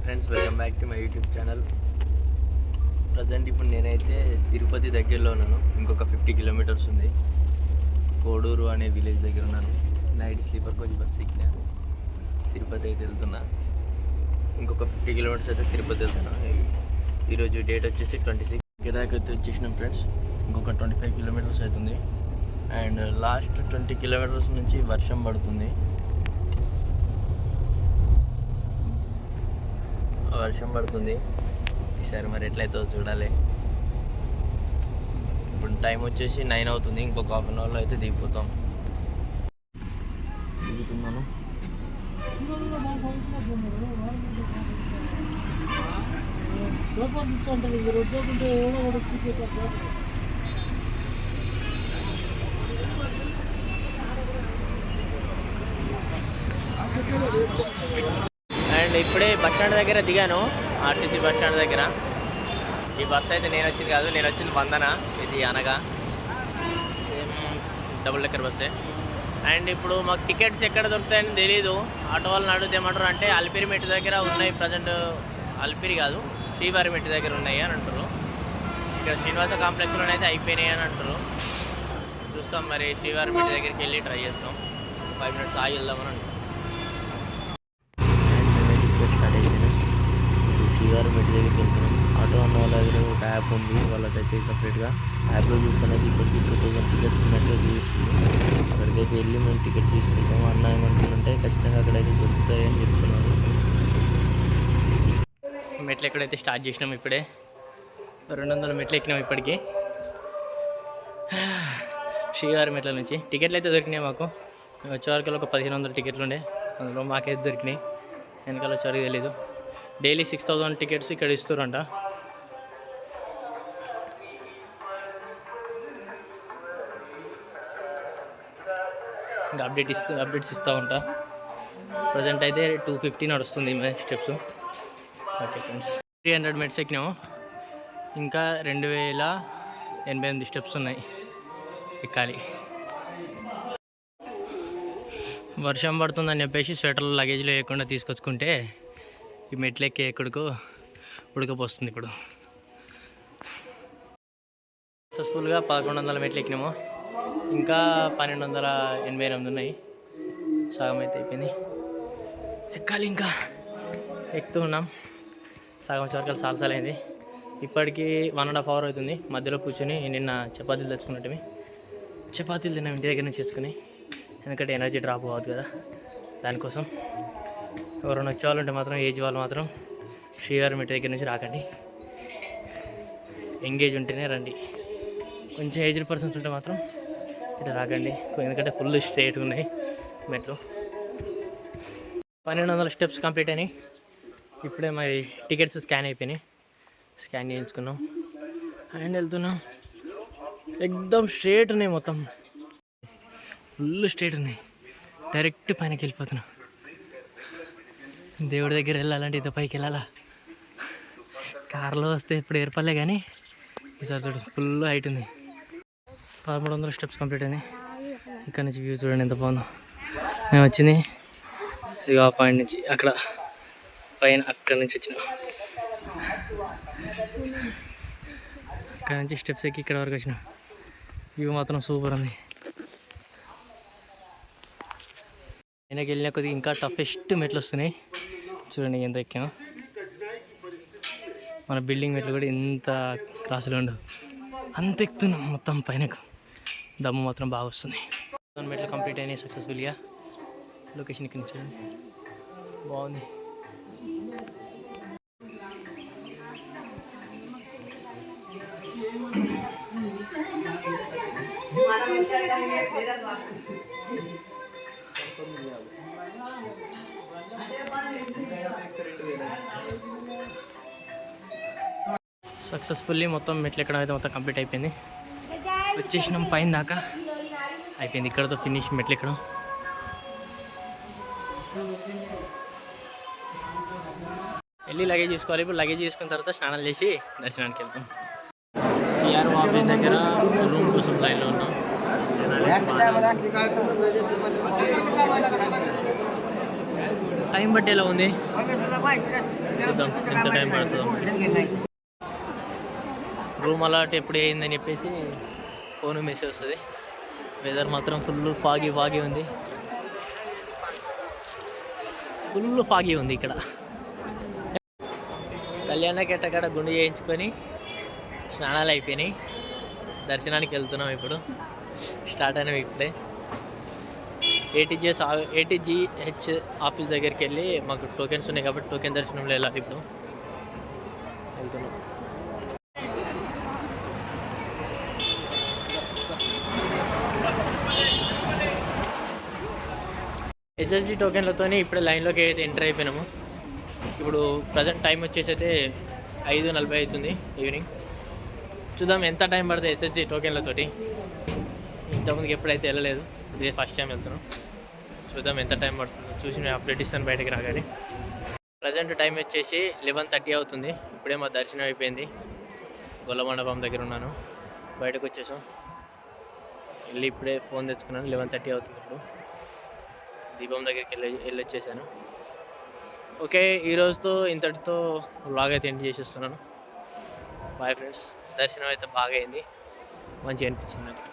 Hi friends welcome back to my YouTube channel present ఇప్పుడు నేనైతే తిరుపతి దగ్గరలో ఉన్నాను. ఇంకొక ఫిఫ్టీ కిలోమీటర్స్ ఉంది. కోడూరు అనే విలేజ్ దగ్గర ఉన్నాను. నైట్ స్లీపర్ కోచ్ బస్ ఎక్కిన తిరుపతి అయితే వెళ్తున్నా. ఇంకొక ఫిఫ్టీ కిలోమీటర్స్ అయితే తిరుపతి వెళ్తున్నా. ఈరోజు డేట్ వచ్చేసి ట్వంటీ సిక్స్ గిరాక్ అయితే వచ్చేసినాం ఫ్రెండ్స్ ఇంకొక ట్వంటీ ఫైవ్ కిలోమీటర్స్ అవుతుంది. అండ్ లాస్ట్ ట్వంటీ కిలోమీటర్స్ నుంచి వర్షం పడుతుంది. వర్షం పడుతుంది. ఈసారి మరి ఎట్లయితే చూడాలి. ఇప్పుడు టైం వచ్చేసి నైన్ అవుతుంది. ఇంకొక హాఫ్ అన్ అవర్లో అయితే దిగిపోతాం. దిగుతున్నాను. అండ్ ఇప్పుడే బస్ స్టాండ్ దగ్గర దిగాను ఆర్టీసీ బస్ స్టాండ్ దగ్గర. ఈ బస్ అయితే నేను వచ్చింది కాదు నేను వచ్చింది వందన ఇది అనగా. డబుల్ డెక్కర్ బస్సే. అండ్ ఇప్పుడు మాకు టికెట్స్ ఎక్కడ దొరుకుతాయని తెలీదు. ఆటో వాళ్ళని అడుగుతేమంటారు ఏమంటారు అంటే అల్పిరి మెట్టు దగ్గర ఉన్నాయి ప్రజెంట్ అల్పిరి కాదు శ్రీవారి మెట్టు దగ్గర ఉన్నాయి అని అంటారు. ఇక్కడ శ్రీనివాస కాంప్లెక్స్లోనే అయితే అయిపోయినాయి అని అంటారు. చూస్తాం మరి శ్రీవారి మెట్టు దగ్గరికి వెళ్ళి ట్రై చేస్తాం. ఫైవ్ మినిట్స్ ఆగి వెళ్దామని అంటారు స్టార్ట్ అయిపోయినాం శ్రీవారి మెట్టు దగ్గరికి వెళ్తున్నాం. ఆటో అన్న వాళ్ళ దగ్గర ఒక యాప్ ఉంది. వాళ్ళకైతే సపరేట్గా యాప్లో చూస్తున్నది ఇప్పటికి టూ థౌసండ్ టికెట్స్ ఉన్నట్టు చూస్తుంది. అక్కడికైతే వెళ్ళి మేము టికెట్స్ తీసుకుంటాం. అన్న ఏమంటుందంటే ఖచ్చితంగా అక్కడైతే దొరుకుతాయి అని చెప్తున్నారు. మెట్లు ఎక్కడైతే స్టార్ట్ చేసినాం ఇప్పుడే. రెండు వందల మెట్లు ఎక్కినాం ఇప్పటికి. శ్రీవారి మెట్ల నుంచి. టికెట్లు అయితే దొరికినాయి మాకు. వచ్చే వరకు ఒక పదిహేను వందల టికెట్లు ఉండే. అందులో మాకైతే దొరికినాయి. వెనకాల వచ్చేవరకు తెలీదు. డైలీ సిక్స్ థౌసండ్ టికెట్స్ ఇక్కడ ఇస్తారంట. ఇంకా అప్డేట్ ఇస్తూ అప్డేట్స్ ఇస్తూ ఉంటా. ప్రజెంట్ అయితే టూ ఫిఫ్టీ నడుస్తుంది steps okay friends three hundred minutes ఎక్కినాము. ఇంకా రెండు వేల ఎనభై ఎనిమిది స్టెప్స్ ఉన్నాయి ఎక్కాలి. వర్షం పడుతుందని చెప్పేసి స్వెటర్లు లగేజ్లో వేయకుండా తీసుకొచ్చుకుంటే ఈ మెట్లు ఎక్కే ఎక్కడికో ఉడకపోస్తుంది ఇప్పుడు. సక్సెస్ఫుల్గా పదకొండు వందల మెట్లు ఎక్కినాము ఇంకా పన్నెండు వందల ఎనభై ఎనిమిది ఉన్నాయి. సగం అయితే అయిపోయింది. ఎక్కాలి ఇంకా. ఎక్కుతూ ఉన్నాం. సగం చరకలు సాల్సాలైంది ఇప్పటికీ వన్ అండ్ హాఫ్ అవర్ అవుతుంది. మధ్యలో కూర్చొని నిన్న చపాతీలు తెచ్చుకున్నట్టువి. చపాతీలు తిన్నాం ఇంటి దగ్గర నుంచి తెచ్చుకుని. ఎందుకంటే ఎనర్జీ డ్రాప్ అవ్వదు కదా. దానికోసం ఎవరైనా వచ్చే వాళ్ళు ఉంటే మాత్రం ఏజ్ వాళ్ళు మాత్రం శ్రీవారి మెట్టు దగ్గర నుంచి రాకండి. ఎంగేజ్ ఉంటేనే రండి. కొంచెం ఏజ్డ్ పర్సన్స్ ఉంటే మాత్రం ఇట్లా రాకండి. ఎందుకంటే ఫుల్ స్ట్రేట్ ఉన్నాయి మెట్లు. పన్నెండు వందల స్టెప్స్ కంప్లీట్ అయినాయి. ఇప్పుడే మరి టికెట్స్ స్కాన్ అయిపోయినాయి. స్కాన్ చేయించుకున్నాం. అండ్ వెళ్తున్నాం. ఎక్దమ్ స్ట్రేట్ ఉన్నాయి మొత్తం. ఫుల్ స్ట్రేట్ ఉన్నాయి. డైరెక్ట్ పైనకి వెళ్ళిపోతున్నాం. దేవుడి దగ్గర వెళ్ళాలంటే ఇంత పైకి వెళ్ళాలా? కార్లో వస్తే ఇప్పుడు ఏర్పడలే కానీ ఈసారి చూడు ఫుల్ హైట్ ఉంది. పదమూడు వందల స్టెప్స్ కంప్లీట్ అయినాయి. ఇక్కడ నుంచి వ్యూ చూడండి ఎంత బాగుందో. మేము వచ్చింది ఇది ఆ పాయింట్ నుంచి అక్కడ. పైన అక్కడ నుంచి వచ్చిన. అక్కడ నుంచి స్టెప్స్ ఎక్కి ఇక్కడ వరకు వచ్చిన. వ్యూ మాత్రం సూపర్ ఉంది. వెనక్కి వెళ్ళిన కొద్దిగా ఇంకా టఫెస్ట్ మెట్లు వస్తున్నాయి. చూడండి ఎంత ఎక్కాము మన బిల్డింగ్ మెట్లు కూడా ఎంత క్రాసులు ఉండవు అంత ఎక్కుతున్నాం మొత్తం పైనకు. దమ్ము మాత్రం బాగా వస్తుంది. మెట్లు కంప్లీట్ అయినాయి సక్సెస్ఫుల్గా లొకేషన్ ఇక్కడ చూడండి. బాగుంది. సక్సెస్ఫుల్లీ మొత్తం మెట్లు ఎక్కడం అయితే మొత్తం కంప్లీట్ అయిపోయింది. వచ్చేసినాం పైన దాకా. అయిపోయింది ఇక్కడతో ఫినిష్ మెట్లు ఎక్కడం. వెళ్ళి లగేజ్ తీసుకోవాలి. ఇప్పుడు లగేజ్ తీసుకున్న తర్వాత స్నానాలు చేసి దర్శనానికి వెళ్తాం. సిఆర్ ఆఫీస్ దగ్గర రూమ్ కోసం లైన్లో ఉన్నాం. టైం బట్టి ఎలా ఉంది. చూద్దాం ఎంత టైం పడుతుందో. రూమ్ అలాట్ ఎప్పుడు అయిందని చెప్పేసి ఫోన్ మెసేజ్ వస్తుంది. వెదర్ మాత్రం ఫుల్ ఫాగి ఫాగి ఉంది. ఫుల్ ఫాగి ఉంది ఇక్కడ. కళ్యాణ కెట్టకాడ గుండు చేయించుకొని స్నానాలు అయిపోయినాయి. దర్శనానికి వెళ్తున్నాం ఇప్పుడు. స్టార్ట్ అయినవి ఇప్పుడే. ఏటీజీఎస్ ఏటీజీహెచ్ ఆఫీస్ దగ్గరికి వెళ్ళి మాకు టోకెన్స్ ఉన్నాయి కాబట్టి టోకెన్ దర్శనంలో వెళ్ళాలి ఇప్పుడు. వెళ్తున్నాం. ఎస్ఎస్డి టోకెన్లతోనే ఇప్పుడే లైన్లోకి అయితే ఎంటర్ అయిపోయినాము. ఇప్పుడు ప్రజెంట్ టైం వచ్చేసి అయితే ఐదు నలభై అవుతుంది ఈవినింగ్. చూద్దాం ఎంత టైం పడుతుంది ఎస్ఎస్జి టోకెన్లతోటి. ఇంతకుముందుకు ఎప్పుడైతే వెళ్ళలేదు ఇదే ఫస్ట్ టైం వెళ్తున్నాం. చూద్దాం ఎంత టైం పడుతుందో. చూసి నేను అప్డేట్ ఇస్తాను బయటకు రాగానే. ప్రజెంట్ టైం వచ్చేసి లెవెన్ థర్టీ అవుతుంది. ఇప్పుడే మా దర్శనం అయిపోయింది. గొల్ల మండపం దగ్గర ఉన్నాను. బయటకు వచ్చేసాం. వెళ్ళి ఇప్పుడే ఫోన్ తెచ్చుకున్నాను. లెవెన్ థర్టీ అవుతుంది ఇప్పుడు. దీపం దగ్గరికి వెళ్ళి వెళ్ళి వచ్చేసాను ఓకే ఈరోజుతో ఇంతటితో బ్లాగ్ అయితే ఎండ్ చేసేస్తున్నాను. బాయ్ ఫ్రెండ్స్ దర్శనం అయితే బాగా అయింది. మంచిగా అనిపించింది నాకు.